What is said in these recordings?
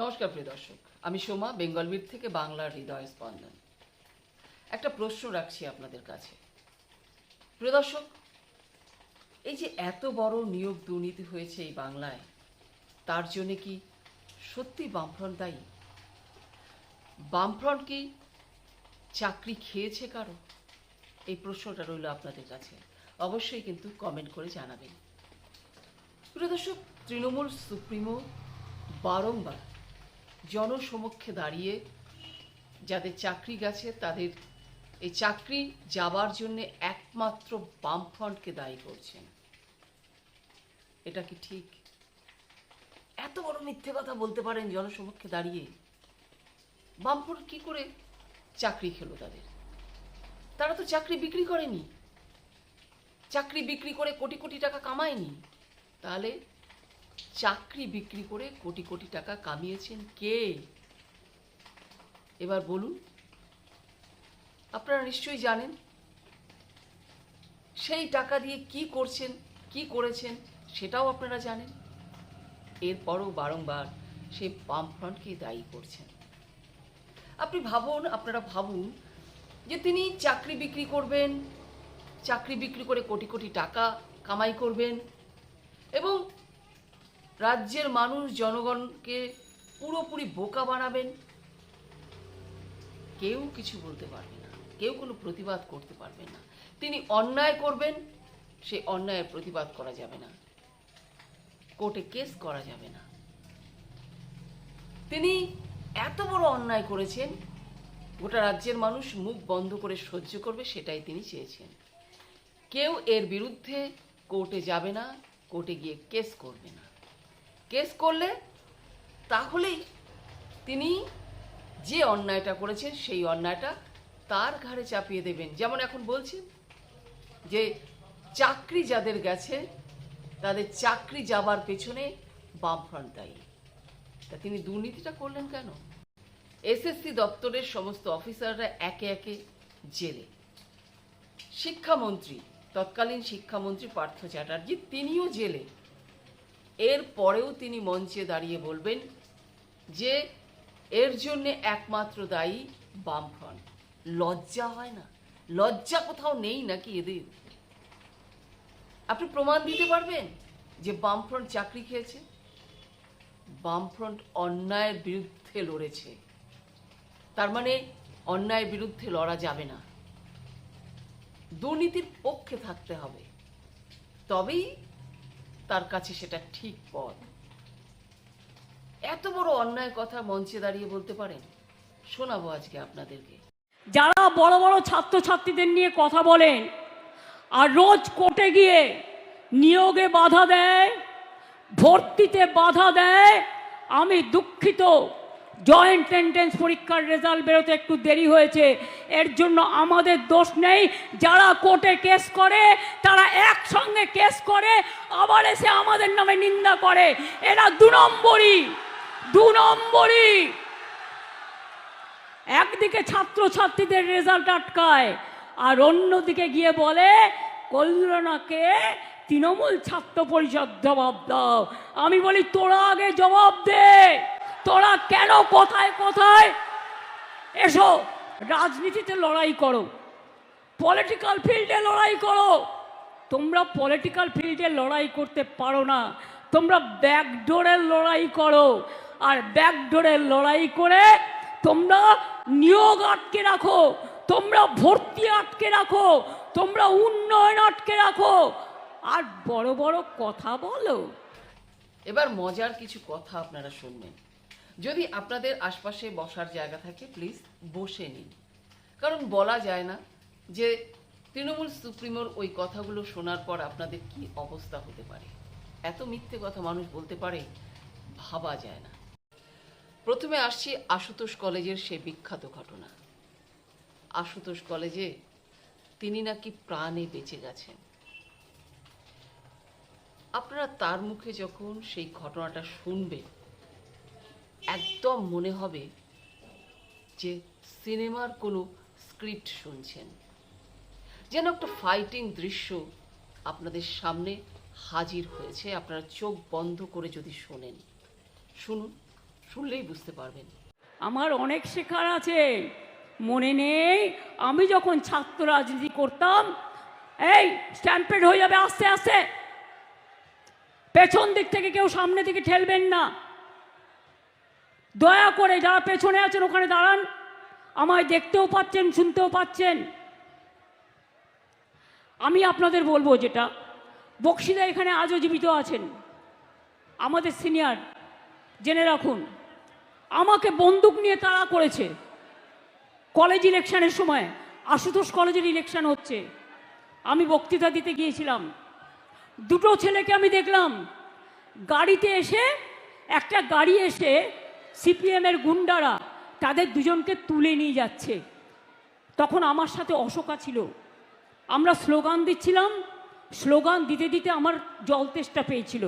নমস্কার প্রিয় দর্শক, আমি সোমা বেঙ্গলবীর থেকে বাংলার হৃদয় স্পন্দন। একটা প্রশ্ন রাখছি আপনাদের কাছে। প্রিয় দর্শক, এই যে এত বড় নিয়োগ দুর্নীতি হয়েছে এই বাংলায়, তার জন্য কি সত্যি বামফ্রন্ট দায়ী? বামফ্রন্ট কি চাকরি খেয়েছে কারও? এই প্রশ্নটা রইল আপনাদের কাছে। অবশ্যই কিন্তু কমেন্ট করে জানাবেন। প্রিয় দর্শক, তৃণমূল সুপ্রিমো বারংবার জনসমক্ষে দাঁড়িয়ে যাদের চাকরি গেছে, তাদের এই চাকরি যাবার জন্য একমাত্র বামফ্রন্টকে দায়ী করছেন। এটা কি ঠিক? এত বড় মিথ্যে কথা বলতে পারেন জনসমক্ষে দাঁড়িয়ে? বামফ্রন্ট কি করে চাকরি খেলো তাদের? তারা তো চাকরি বিক্রি করেনি। চাকরি বিক্রি করে কোটি কোটি টাকা কামায়নি। তাহলে চাকরি বিক্রি করে কোটি কোটি টাকা কামিয়েছেন কে? এবার বলুন। আপনারা নিশ্চয়ই জানেন। সেই টাকা দিয়ে কি করছেন, কি করেছেন, সেটাও আপনারা জানেন। এরপরও বারংবার সেই বামফ্রন্টকে দায়ী করছেন। আপনি ভাবুন, আপনারা ভাবুন যে তিনি চাকরি বিক্রি করবেন, চাকরি বিক্রি করে কোটি কোটি টাকা কামাই করবেন এবং রাজ্যের মানুষ, জনগণকে পুরোপুরি বোকা বানাবেন। কেউ কিছু বলতে পারবে না। কেউ কোনো প্রতিবাদ করতে পারবে না। তিনি অন্যায় করবেন সেই অন্যায়ের প্রতিবাদ করা যাবে না। কোর্টে কেস করা যাবে না। তিনি এত বড় অন্যায় করেছেন, গোটা রাজ্যের মানুষ মুখ বন্ধ করে সহ্য করবে, সেটাই তিনি চেয়েছেন। কেউ এর বিরুদ্ধে কোর্টে যাবে না, কোর্টে গিয়ে কেস করবে না। কেস করলে তাহলেই তিনি যে অন্যায়টা করেছেন সেই অন্যায়টা তার ঘাড়ে চাপিয়ে দেবেন। যেমন এখন বলছেন যে চাকরি যাদের গেছে, তাদের চাকরি যাবার পেছনে বামফ্রন্ট দায়ী। তা তিনি দুর্নীতিটা করলেন কেন? এসএসসি দপ্তরের সমস্ত অফিসাররা একে একে জেলে। শিক্ষামন্ত্রী, তৎকালীন শিক্ষামন্ত্রী পার্থ চ্যাটার্জি তিনিও জেলে। এর পরেও তিনি মঞ্চে দাঁড়িয়ে বলবেন যে, এর জন্য একমাত্র দায়ী বামফ্রন্ট। লজ্জা হয় না? লজ্জা কোথাও নেই নাকি এদের? আপনি প্রমাণ দিতে পারবেন যে বামফ্রন্ট চাকরি খেয়েছে? বামফ্রন্ট অন্যায়ের বিরুদ্ধে লড়েছে। তার মানে অন্যায়ের বিরুদ্ধে লড়া যাবে না। দুর্নীতির পক্ষে থাকতে হবে। তবেই তার কাছে সেটা ঠিক পথ। এত বড় অন্যায় কথা মঞ্চে দাঁড়িয়ে বলতে পারেন? শোনাবো আজকে আপনাদেরকে। যারা বড় বড় ছাত্রছাত্রীদের নিয়ে কথা বলেন, আর রোজ কোর্টে গিয়ে নিয়োগে বাধা দেয়, ভর্তিতে বাধা দেয়, আমি দুঃখিত। জয়েন্ট এন্ট্রেন্স পরীক্ষার রেজাল্ট বেরোতে একটু দেরি হয়েছে। এর জন্য আমাদের দোষ নেই। যারা কোর্টে কেস করে, তারা একসঙ্গে কেস করে, আবার এসে আমাদের নামে নিন্দা করে। এরা দু নম্বরই দু নম্বরই। একদিকে ছাত্রছাত্রীদের রেজাল্ট আটকায়, আর অন্যদিকে গিয়ে বলে কল্যাণাকে তৃণমূল ছাত্র পরিষদ জবাব দাও। আমি বলি, তোরা আগে জবাব দে। তোরা কেন কোথায় কোথায়? এসো, রাজনীতিতে লড়াই করো। পলিটিক্যাল ফিল্ডে লড়াই করো। তোমরা পলিটিক্যাল ফিল্ডে লড়াই করতে পারো না। তোমরা ব্যাকডোরের লড়াই করো। আর ব্যাকডোরের লড়াই করে তোমরা নিয়োগ আটকে রাখো। তোমরা ভর্তি আটকে রাখো। তোমরা উন্নয়ন আটকে রাখো। আর বড় বড় কথা বলো। এবার মজার কিছু কথা আপনারা শুনবেন। যদি আপনাদের আশপাশে বসার জায়গা থাকে প্লিজ বসে নিন। কারণ বলা যায় না যে তৃণমূল সুপ্রিমোর ওই কথাগুলো শোনার পর আপনাদের কি অবস্থা হতে পারে। এত মিথ্যে কথা মানুষ বলতে পারে, ভাবা যায় না। প্রথমে আসছি আশুতোষ কলেজের সে বিখ্যাত ঘটনা। আশুতোষ কলেজে তিনি নাকি প্রাণে বেঁচে গেছেন। আপনারা তার মুখে যখন সেই ঘটনাটা শুনবেন একদম মনে হবে যে সিনেমার কোনো স্ক্রিপ্ট শুনছেন। যেন একটা ফাইটিং দৃশ্য আপনাদের সামনে হাজির হয়েছে, আপনারা চোখ বন্ধ করে যদি শোনেন। শুনুন, শুনলেই বুঝতে পারবেন। আমার অনেক শেখার আছে। মনে নেই, আমি যখন ছাত্র রাজনীতি করতাম, এই স্ট্যাম্পেড হয়ে যাবে আস্তে আস্তে। পেছন দিক থেকে কেউ সামনে দিকে ঠেলবেন না। দয়া করে যারা পেছনে আছেন, ওখানে দাঁড়ান। আমায় দেখতেও পাচ্ছেন, শুনতেও পাচ্ছেন। আমি আপনাদের বলব যেটা, বক্সিদা এখানে আজও জীবিত আছেন। আমাদের সিনিয়র, জেনে রাখুন, আমাকে বন্দুক নিয়ে তাড়া করেছে। কলেজ ইলেকশনের সময়, আশুতোষ কলেজের ইলেকশন হচ্ছে। আমি বক্তৃতা দিতে গিয়েছিলাম। দুটো ছেলেকে আমি দেখলাম। গাড়িতে এসে, একটা গাড়ি এসে সিপিএমের গুন্ডারা তাদের দুজনকে তুলে নিয়ে যাচ্ছে। তখন আমার সাথে অশোকা ছিল। আমরা স্লোগান দিচ্ছিলাম। স্লোগান দিতে দিতে আমার জল তেষ্টা পেয়েছিল।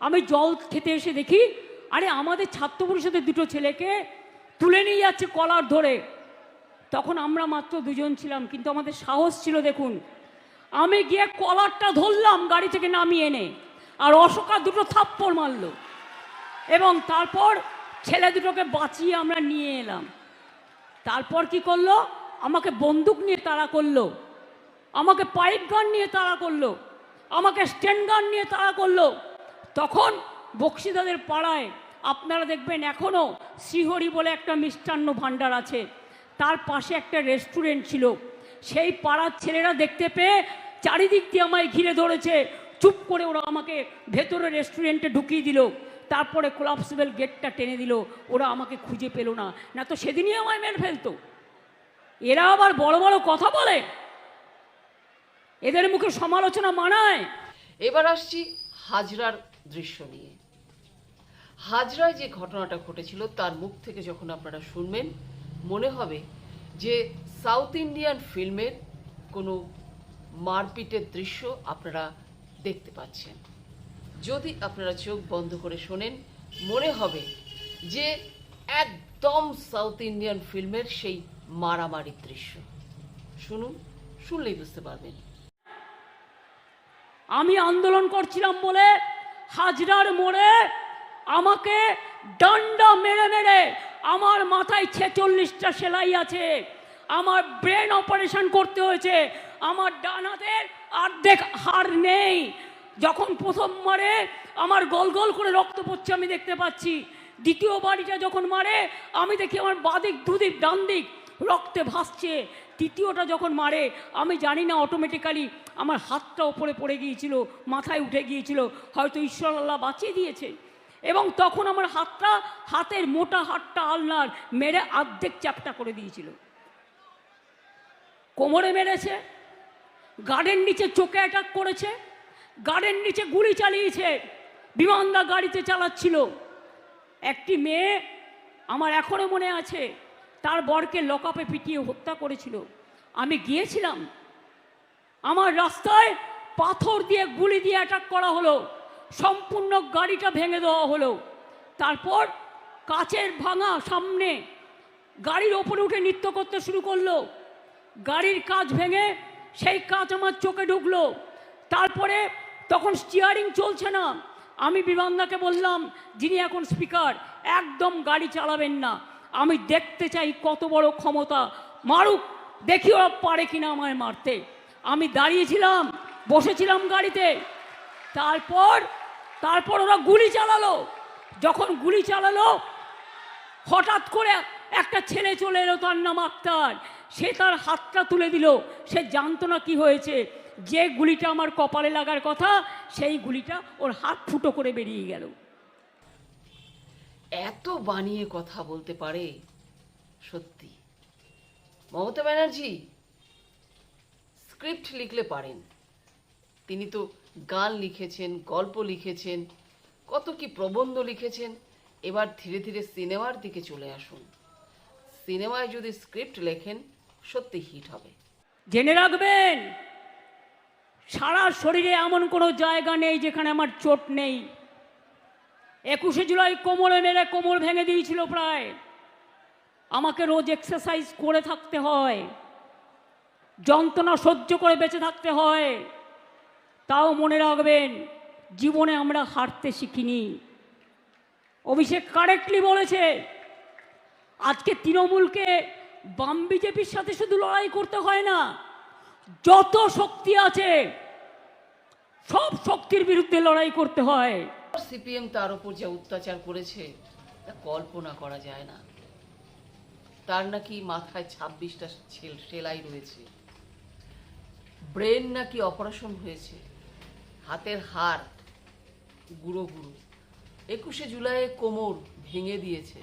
আমি জল খেতে এসে দেখি, আরে আমাদের ছাত্র পরিষদের দুটো ছেলেকে তুলে নিয়ে যাচ্ছে কলার ধরে। তখন আমরা মাত্র দুজন ছিলাম, কিন্তু আমাদের সাহস ছিল দেখুন। আমি গিয়ে কলারটা ধরলাম গাড়ি থেকে নামিয়ে এনে, আর অশোকা দুটো থাপ্পড় মারলো। এবং তারপর ছেলে দুটোকে বাঁচিয়ে আমরা নিয়ে এলাম। তারপর কি করল? আমাকে বন্দুক নিয়ে তাড়া করল। আমাকে পাইপ গান নিয়ে তাড়া করল। আমাকে স্ট্যান্ড গান নিয়ে তাড়া করল। তখন বক্সিদাদের পাড়ায়, আপনারা দেখবেন এখনও শ্রীহরি বলে একটা মিষ্টান্ন ভাণ্ডার আছে। তার পাশে একটা রেস্টুরেন্ট ছিল। সেই পাড়ার ছেলেরা দেখতে পেয়ে চারিদিক দিয়ে আমায় ঘিরে ধরেছে। চুপ করে ওরা আমাকে ভেতরে রেস্টুরেন্টে ঢুকিয়ে দিল। তারপরে কোলাপসিবল গেটটা টেনে দিল, ওরা আমাকে খুঁজে পেল না। না তো সেদিনই আমায় মেরে ফেলতো। এরা আবার বড় বড় কথা বলে। এদের মুখে সমালোচনা মানায়। এবার আসছি হাজরার দৃশ্য নিয়ে। হাজরায় যে ঘটনাটা ঘটেছিল, তার মুখ থেকে যখন আপনারা শুনবেন, মনে হবে যে সাউথ ইন্ডিয়ান ফিল্মের কোনো মারপিটের দৃশ্য আপনারা দেখতে পাচ্ছেন। যদি আপনারা চোখ বন্ধ করে শোনেন, মনে হবে যে একদম সাউথ ইন্ডিয়ান ফিল্মের সেই মারামারির দৃশ্য। শুনুন, শুনলেই বুঝতে পারবেন। আমি আন্দোলন করছিলাম বলে হাজরার মোড়ে আমাকে ডান্ডা মেরে মেরে আমার মাথায় ছেচল্লিশটা সেলাই আছে, আমার ব্রেন অপারেশন করতে হয়েছে, আমার ডান হাতের অর্ধেক হাড় নেই যখন প্রথম মারে, আমার গল গল করে রক্ত পড়ছে, আমি দেখতে পাচ্ছি। দ্বিতীয় বাড়িটা যখন মারে, আমি দেখি আমার বাদিক দুদিক ডান দিক রক্তে ভাসছে। তৃতীয়টা যখন মারে, আমি জানি না অটোমেটিক্যালি আমার হাতটা ওপরে পড়ে গিয়েছিল, মাথায় উঠে গিয়েছিল, হয়তো ঈশ্বর আল্লাহ বাঁচিয়ে দিয়েছে। এবং তখন আমার হাতটা, হাতের মোটা হাতটা আলনার মেরে অর্ধেক চ্যাপটা করে দিয়েছিল। কোমরে মেরেছে, গার্ডেন নিচে চোখে অ্যাটাক করেছে গার্ডেন নিচে গুলি চালিয়েছে। বিমানদা গাড়িতে চালাচ্ছিল। একটি মেয়ে আমার এখনও মনে আছে, তার বরকে লকআপে পিটিয়ে হত্যা করেছিল। আমি গিয়েছিলাম। আমার রাস্তায় পাথর দিয়ে গুলি দিয়ে অ্যাটাক করা হলো। সম্পূর্ণ গাড়িটা ভেঙে দেওয়া হলো। তারপর কাচের ভাঙা সামনে গাড়ির ওপরে উঠে নৃত্য করতে শুরু করল। গাড়ির কাজ ভেঙে সেই কাজ আমার চোখে ঢুকলো। তারপরে তখন স্টিয়ারিং চলছে না। আমি বিমানদাকে বললাম, যিনি এখন স্পিকার একদম গাড়ি চালাবেন না। আমি দেখতে চাই কত বড় ক্ষমতা। মারুক দেখি ওরা পারে কিনা আমায় মারতে। আমি দাঁড়িয়েছিলাম, বসেছিলাম গাড়িতে। তারপর তারপর ওরা গুলি চালালো। যখন গুলি চালালো, হঠাৎ করে একটা ছেলে চলে এলো তার নাম আক্তার। সে তার হাতটা তুলে দিল। সে জানতো না কি হয়েছে। যে গুলিটা আমার কপালে লাগার কথা সেই গুলিটা ওর হাত ফুটো করে বেরিয়ে গেল। এত বানিয়ে কথা বলতে পারে সত্যি। মমতা ব্যানার্জি স্ক্রিপ্ট লিখলে পারেন। তিনি তো গান লিখেছেন গল্প লিখেছেন কত কি প্রবন্ধ লিখেছেন। এবার ধীরে ধীরে সিনেমার দিকে চলে আসুন। সিনেমায় যদি স্ক্রিপ্ট লেখেন সত্যি হিট হবে। জেনে রাখবেন সারা শরীরে এমন কোনো জায়গা নেই যেখানে আমার চোট নেই। একুশে জুলাই কোমরে মেরে কোমর ভেঙে দিয়েছিল প্রায়। আমাকে রোজ এক্সারসাইজ করে থাকতে হয়। যন্ত্রণা সহ্য করে বেঁচে থাকতে হয়। তাও মনে রাখবেন, জীবনে আমরা হারতে শিখিনি। অভিষেক কারেক্টলি বলেছে, আজকে তৃণমূলকে বাম বিজেপির সাথে শুধু লড়াই করতে হয় না যত শক্তি আছে, সব শক্তির বিরুদ্ধে লড়াই করতে হয়। সিপিএম তার উপর যা অত্যাচার করেছে, তা কল্পনা করা যায় না। তার নাকি মাথায় ছাব্বিশটা সেলাই রয়েছে। ব্রেন নাকি অপারেশন হয়েছে। হাতের হাড় গুঁড়ো গুঁড়ো। একুশে জুলাইয়ে কোমর ভেঙে দিয়েছে।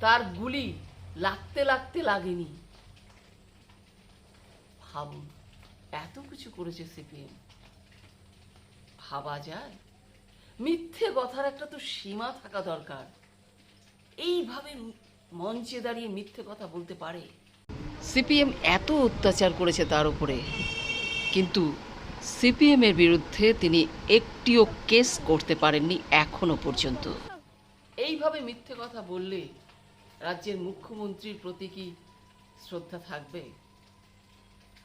তার গুলি লাগতে লাগতে লাগেনি। ভাবুন এত কিছু করেছে সিপিএম ভাবা যায়? মিথ্যে কথার একটা তো সীমা থাকা দরকার। এইভাবে মঞ্চে দাঁড়িয়ে মিথ্যে কথা বলতে পারে? সিপিএম এত অত্যাচার করেছে তার উপরে। কিন্তু সিপিএম এর বিরুদ্ধে তিনি একটিও কেস করতে পারেননি এখনও পর্যন্ত। এইভাবে মিথ্যে কথা বললে রাজ্যের মুখ্যমন্ত্রীর প্রতি কি শ্রদ্ধা থাকবে?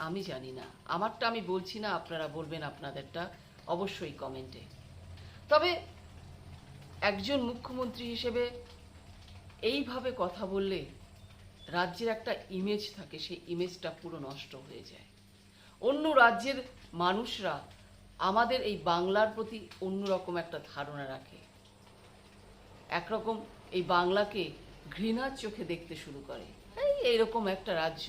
আমি জানি না। আমারটা আমি বলছি না, আপনারা বলবেন আপনাদেরটা অবশ্যই কমেন্টে। তবে একজন মুখ্যমন্ত্রী হিসেবে এইভাবে কথা বললে রাজ্যের একটা ইমেজ থাকে, সেই ইমেজটা পুরো নষ্ট হয়ে যায়। অন্য রাজ্যের মানুষরা আমাদের এই বাংলার প্রতি অন্যরকম একটা ধারণা রাখে। একরকম এই বাংলাকে ঘৃণার চোখে দেখতে শুরু করে। এই এইরকম একটা রাজ্য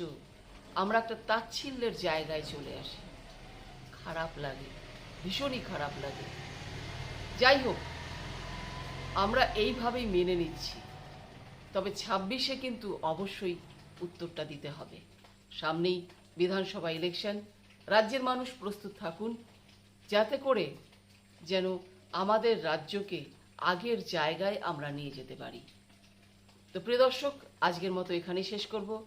আমরা একটা তাচ্ছিল্যের জায়গায় চলে আসি। খারাপ লাগে, ভীষণই খারাপ লাগে। যাই হোক, আমরা এইভাবেই মেনে নিচ্ছি। তবে ছাব্বিশে কিন্তু অবশ্যই উত্তরটা দিতে হবে। সামনেই বিধানসভা ইলেকশন, রাজ্যের মানুষ প্রস্তুত থাকুন, যাতে করে যেন আমাদের রাজ্যকে আগের জায়গায় আমরা নিয়ে যেতে পারি। তো প্রিয় দর্শক, আজকের মতো এখানেই শেষ করব।